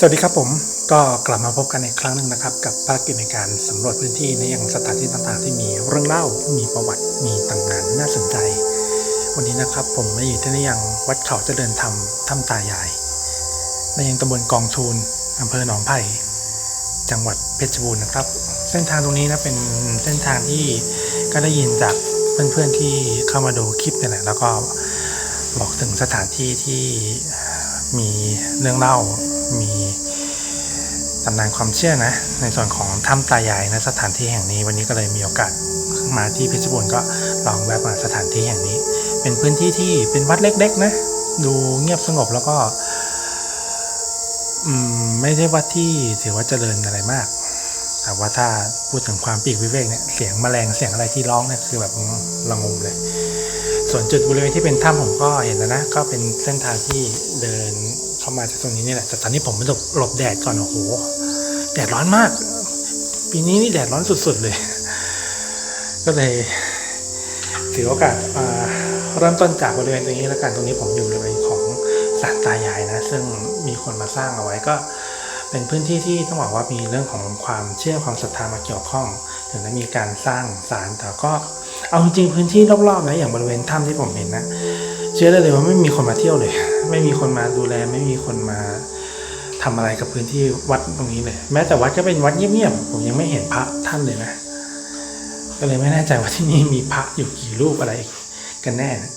สวัสดีครับผมก็กลับมาพบกันอีกครั้งหนึ่งนะครับ กับภารกิจในการสำรวจพื้นที่ในยังสถานที่ต่างๆ ที่มีเรื่องเล่ามีประวัติมีตำนานน่าสนใจ วันนี้นะครับผมมาอยู่ที่ในยังวัดเขาเจริญธรรมถ้ำตายาย ในยังตำบลกองทูลอำเภอหนองไผ่จังหวัดเพชรบูรณ์นะครับ เส้นทางตรงนี้นะเป็นเส้นทางที่ก็ได้ยินจากเพื่อนๆที่เข้ามาดูคลิปนี่แหละแล้วก็บอกถึงสถานที่ที่ มีเรื่องเล่า มีตำนานความเชื่อนะ ในส่วนของถ้ำตายายนะสถานที่แห่งนี้วันนี้ก็เลยมีโอกาสมาที่เพชรบูรณ์ก็ลองแวะมาสถานที่แห่งนี้ เป็นพื้นที่ที่เป็นวัดเล็ก ๆ นะ ดูเงียบสงบแล้วก็ไม่ใช่วัดที่ถือว่าเจริญอะไรมาก แต่ว่าถ้าพูดถึงความปีกวิเวกเนี่ยเสียงแมลงเสียงอะไรที่ร้องเนี่ยคือแบบระงมเลย ส่วนจุดบริเวณที่เป็นถ้ำผมก็เห็นแล้วนะ ก็เป็นเส้นทางที่เดินเข้ามาจากตรงนี้นี่แหละแต่ตอนนี้ผมไปหลบหลบแดดก่อนโอ้โหแดดร้อนมาก ปีนี้นี่แดดร้อนสุดๆเลย ก็เลยถือโอกาสมาเริ่มต้นจากบริเวณตรงนี้แล้วกันตรงนี้ผมอยู่บริเวณของศาลตายายนะ ซึ่งมีคนมาสร้างเอาไว้ก็เป็นพื้นที่ที่ต้องบอกว่ามีเรื่องของความเชื่อความศรัทธามาเกี่ยวข้อง ถึงได้มีการสร้างศาลแต่ก็ เอาจริงพื้นที่รอบๆนะอย่างบริเวณถ้ำที่ผมเห็นนะ เชื่อได้เลยว่าไม่มีคนมาเที่ยวเลย ไม่มีคนมาดูแล ไม่มีคนมาทำอะไรกับพื้นที่วัดตรงนี้เลย แม้แต่วัดก็เป็นวัดเงียบๆผมยังไม่เห็นพระท่านเลยนะ ก็เลยไม่แน่ใจว่าที่นี่มีพระอยู่กี่รูปอะไรกันแน่นะ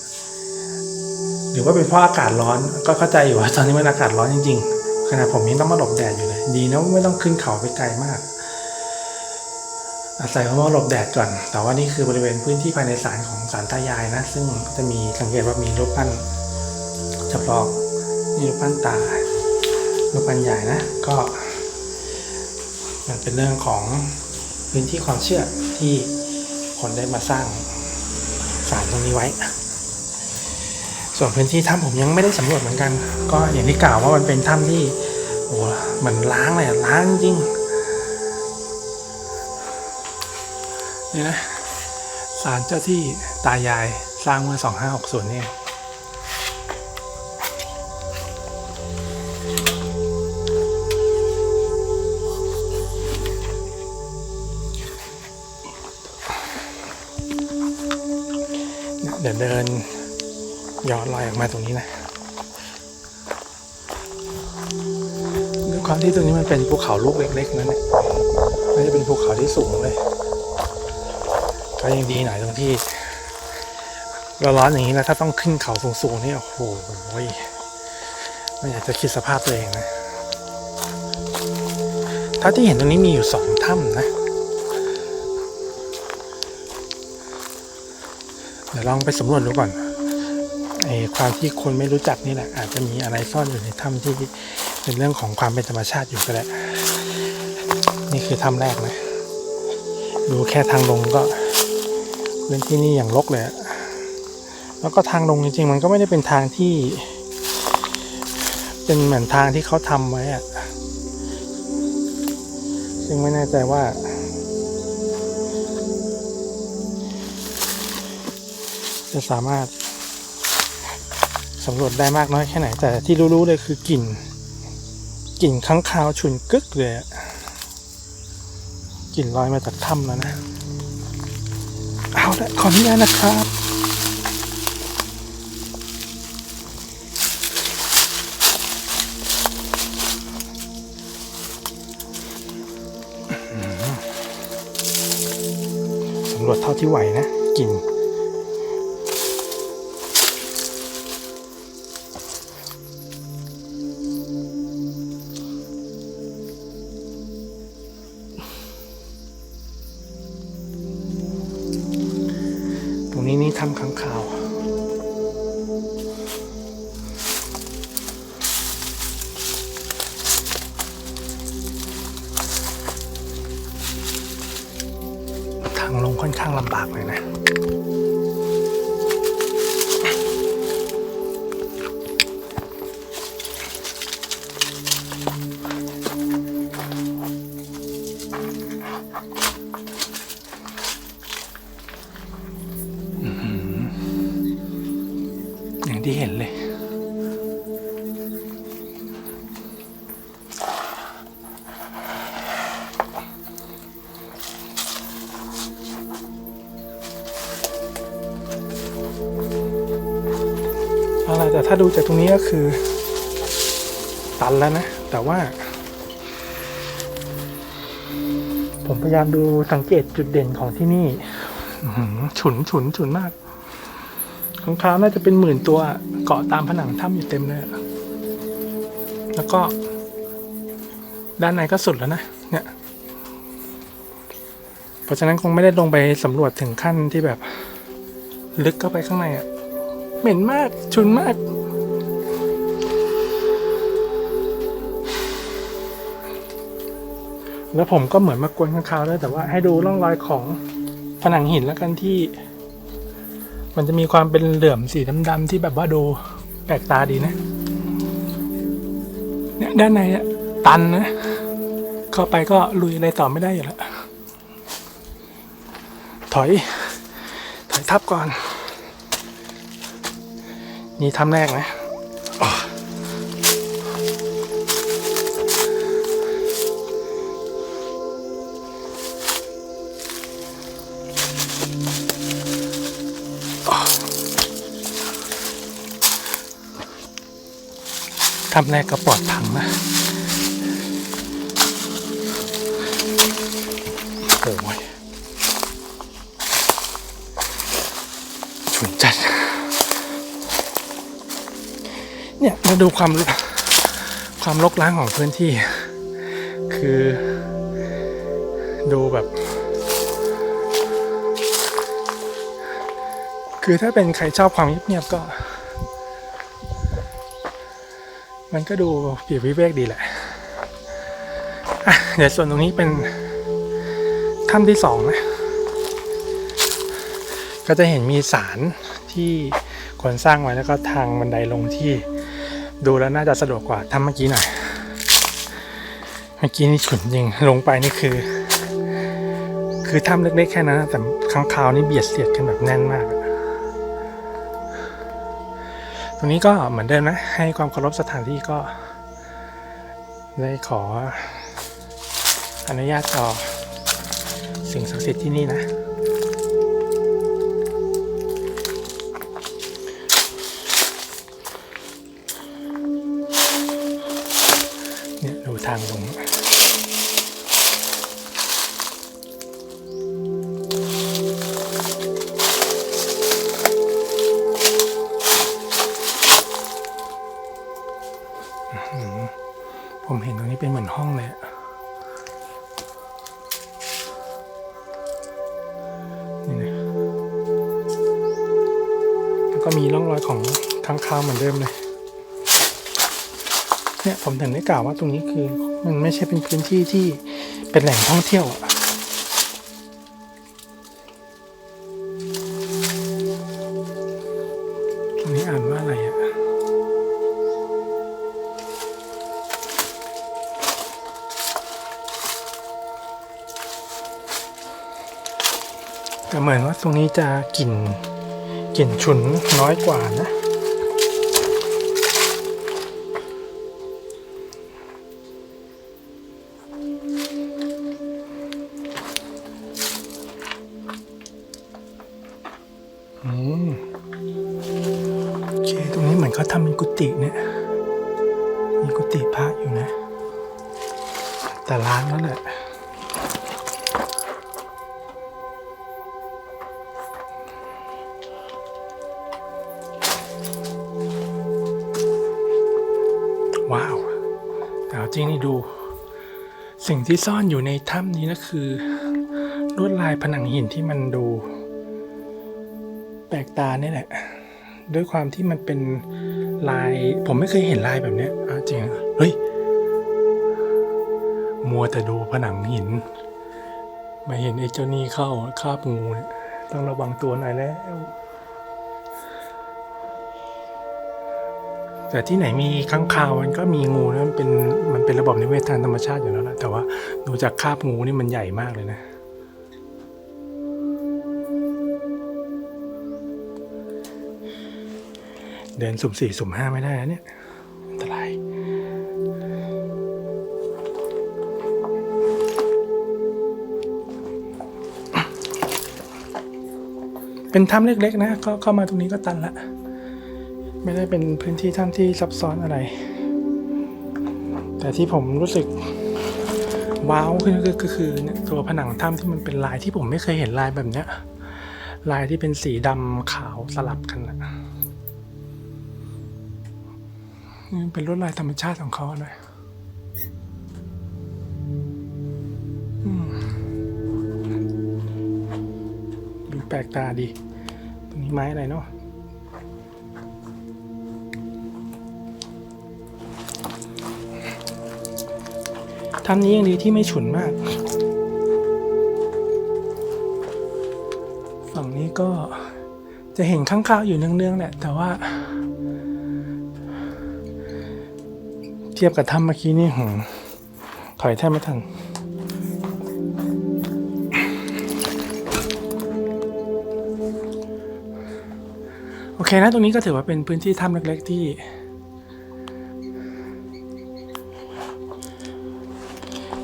หรือว่าเป็นเพราะอากาศร้อนก็เข้าใจอยู่ว่าตอนนี้มันอากาศร้อนจริงๆขณะผมยังต้องมาหลบแดดอยู่เลย ดีนะไม่ต้องขึ้นเขาไปไกลมาก อาศัยว่าหลบแดดก่อน แต่ว่านี่คือบริเวณพื้นที่ภายในศาลของศาลตายายนะ ซึ่งจะมีสังเกตว่ามีรูปปั้นจำลองนี่รูปปั้นตารูปปั้นใหญ่นะ ก็ มันเป็นเรื่องของพื้นที่ความเชื่อที่คนได้มาสร้างศาลตรงนี้ไว้ ส่วนพื้นที่ถ้ำผมยังไม่ได้สำรวจเหมือนกัน ก็อย่างที่กล่าวว่ามันเป็นถ้ำที่โอ้โหเหมือนล้างเลยล้างจริง นี่นะศาลเจ้าที่ตายายสร้างเมื่อ 2560 นี่เนี่ยเดี๋ยวเดินย้อนรอยออกมาตรงนี้นะด้วยความที่ตรงนี้มันเป็นภูเขาลูกเล็กๆนั่นแหละไม่ได้เป็นภูเขาที่สูงเลย ก็ยังดีหน่อยตรงที่เราร้อนอย่างนี้แล้วถ้าต้องขึ้นเขาสูงๆนี่โอ้โหไม่อยากจะคิดสภาพตัวเองนะถ้าที่เห็นตรงนี้มีอยู่สองถ้ำนะ เดี๋ยวลองไปสำรวจดูก่อนไอ้ความที่คนไม่รู้จักนี่แหละ อาจจะมีอะไรซ่อนอยู่ในถ้ำที่เป็นเรื่องของความเป็นธรรมชาติอยู่ก็ได้ นี่คือถ้ำแรกนะ ดูแค่ทางลงก็ พื้นที่นี่อย่างรกเลยแล้วก็ทางลงจริงๆ มันก็ไม่ได้เป็นทางที่ เป็นเหมือนทางที่เขาทำไว้อะซึ่งไม่แน่ใจว่าจะสามารถสำรวจได้มากน้อยแค่ไหน แต่ที่รู้ๆเลยคือกลิ่นกลิ่นค้างคาวฉุนกึกเลยกลิ่นลอยมาจากถ้ำแล้วนะ เอาละขออนุญาตนะครับ สำรวจเท่าที่ไหวนะกลิ่น ถ้ำขังข่าว ทางลงค่อนข้างลำบากเลยนะ แต่ถ้าดูจากตรงนี้ก็คือ ตันแล้วนะ แต่ว่า ผมพยายามดูสังเกตจุดเด่นของที่นี่หือฉุนฉุนฉุนมากขงคาวน่าจะเป็นหมื่นตัวเกาะตามผนังถ้ำอยู่เต็มเลย แล้วก็ ด้านในก็สุดแล้วนะ เนี่ย เพราะฉะนั้นคงไม่ได้ลงไปสำรวจถึงขั้นที่แบบ ลึกเข้าไปข้างในอะ เหม็นมากฉุนมาก แล้วผมก็เหมือนมากวนข้างคาวด้วยแต่ว่าให้ดูร่องรอยของผนังหินแล้วกันที่ มันจะมีความเป็นเหลื่อมสีดำๆที่แบบว่าดูแปลกตาดีนะเนี่ยด้านในเนี่ยตันนะ เข้าไปก็ลุยอะไรต่อไม่ได้อยู่แล้วถอย ถอยทับก่อน นี่ทำแรกนะอ๋อทำแรกก็ปลอดพังนะโอ้ย เนี่ยมาดูความความรกร้างของพื้นที่ คือ ดูแบบ คือถ้าเป็นใครชอบความเงียบๆก็ มันก็ดูเปียกวิเวกดีแหละะเดี๋ยวส่วนตรงนี้เป็นถ้ำที่สองนะก็จะเห็นมีสารที่คนสร้างไว้แล้วก็ทางบันไดลงที่ ดูแล้วน่าจะสะดวกกว่าถ้ำเมื่อกี้หน่อย เมื่อกี้นี่ฉุนจริงลงไปนี่คือ คือถ้ำเล็กๆแค่นั้นนะแต่ข้างคาวนี่เบียดเสียดกันแบบแน่นมาก ตรงนี้ก็เหมือนเดิมนะ ให้ความเคารพสถานที่ก็ ได้ขออนุญาตต่อสิ่งศักดิ์สิทธิ์ที่นี่นะ ทางลงผมเห็นตรงนี้เป็นเหมือนห้องเลยนี่นะแล้วก็มีร่องรอยของค้างคาวเหมือนเดิมเลย เนี่ยผมถึงได้กล่าวว่าตรงนี้คือ มันไม่ใช่เป็นพื้นที่ที่เป็นแหล่งท่องเที่ยวอะตรงนี้อ่านว่าอะไรอะแต่เหมือนว่าตรงนี้จะกลิ่นกลิ่นฉุนน้อยกว่านะ เนี่ยมีกุฏิพระอยู่นะ แต่ร้านนั่นแหละว้าว แต่จริงนี่ดู สิ่งที่ซ่อนอยู่ในถ้ำนี้ก็คือลวดลายผนังหินที่มันดู แปลกตาเนี่ยแหละ ด้วยความที่มันเป็น ลาย ผมไม่เคยเห็นลายแบบเนี้ยอะจริงเหรอเฮ้ย มัวแต่ดูผนังหิน มาเห็นไอ้เจ้านี่เข้าคาบงูเนี่ยต้องระวังตัวหน่อยแล้ว แต่ที่ไหนมีข้างคาวมันก็มีงูนะมันเป็นมันเป็นระบบนิเวศทางธรรมชาติอยู่แล้วนะแต่ว่าดูจากคาบงูนี่มันใหญ่มากเลยนะ เดินสุ่มสี่สุ่มห้าไม่ได้นะเนี่ยอันตรายเป็นถ้ำเล็กๆ นะ ก็เข้ามาตรงนี้ก็ตันละ ไม่ได้เป็นพื้นที่ถ้ำที่ซับซ้อนอะไร แต่ที่ผมรู้สึกว้าวขึ้นก็คือเนี่ยตัวผนังถ้ำที่มันเป็นลายที่ผมไม่เคยเห็นลายแบบเนี้ยลายที่เป็นสีดำขาวสลับกันนะ เป็นลวดลายธรรมชาติของเขาเลยดูแปลกตาดี ตรงนี้ไม้อะไรเนาะทำนี้ยังดีที่ไม่ฉุนมาก ฝั่งนี้ก็จะเห็นข้างข้าวอยู่เนืองๆแหละ แต่ว่า ทียบกับถ้ำเมื่อกี้นี่หืมถอยแทบไม่ทันโอเคนะตรงนี้ก็ถือว่าเป็นพื้นที่ถ้ำเล็กๆที่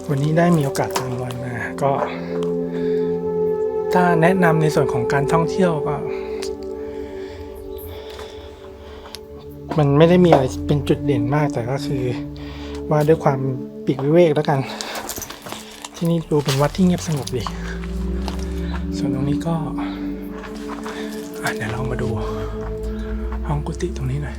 วันนี้ได้มีโอกาสตามรอยมาก็ ถ้าแนะนำในส่วนของการท่องเที่ยวก็ มันไม่ได้มีอะไรเป็นจุดเด่นมากแต่ก็คือ ว่าด้วยความปีกวิเวกแล้วกัน ที่นี่ดูเป็นวัดที่เงียบสงบดี ส่วนตรงนี้ก็เดี๋ยวลองมาดูห้องกุฏิตรงนี้หน่อย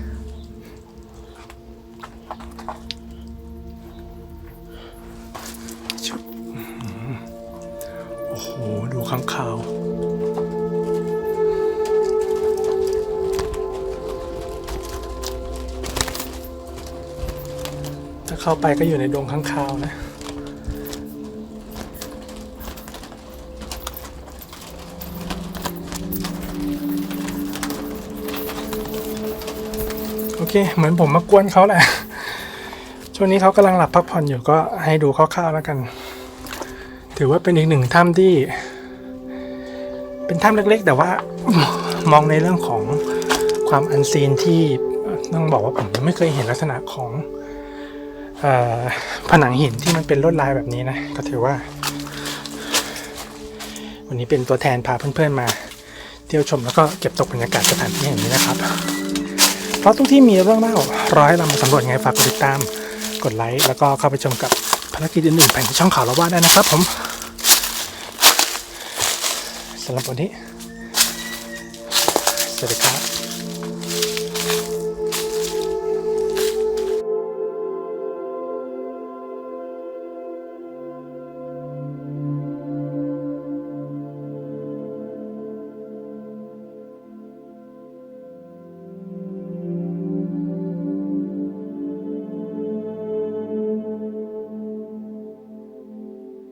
เข้าไปก็อยู่ในดงข้างคาวนะ โอเค เหมือนผมมากวนเขาแหละ ช่วงนี้เขากำลังหลับพักผ่อนอยู่ก็ให้ดูคร่าวๆแล้วกัน ถือว่าเป็นอีกหนึ่งถ้ำที่ เป็นถ้ำเล็กๆ แต่ว่ามองในเรื่องของความอันซีนที่ต้องบอกว่าผมยังไม่เคยเห็นลักษณะของ ผนังหินที่มันเป็นลวดลายแบบนี้นะ ก็ถือว่า วันนี้เป็นตัวแทนพาเพื่อนๆมา เที่ยวชมแล้วก็เก็บตกบรรยากาศสถานที่แห่งนี้นะครับ เพราะทุกที่มีเรื่องเล่ารอให้เรามาสำรวจไงฝากกดติดตาม กดไลค์แล้วก็เข้าไปชมกับภารกิจอื่นๆภานช่องข่าวละว่าได้นะครับผมสำหรับวันนี้สวัสดีครับ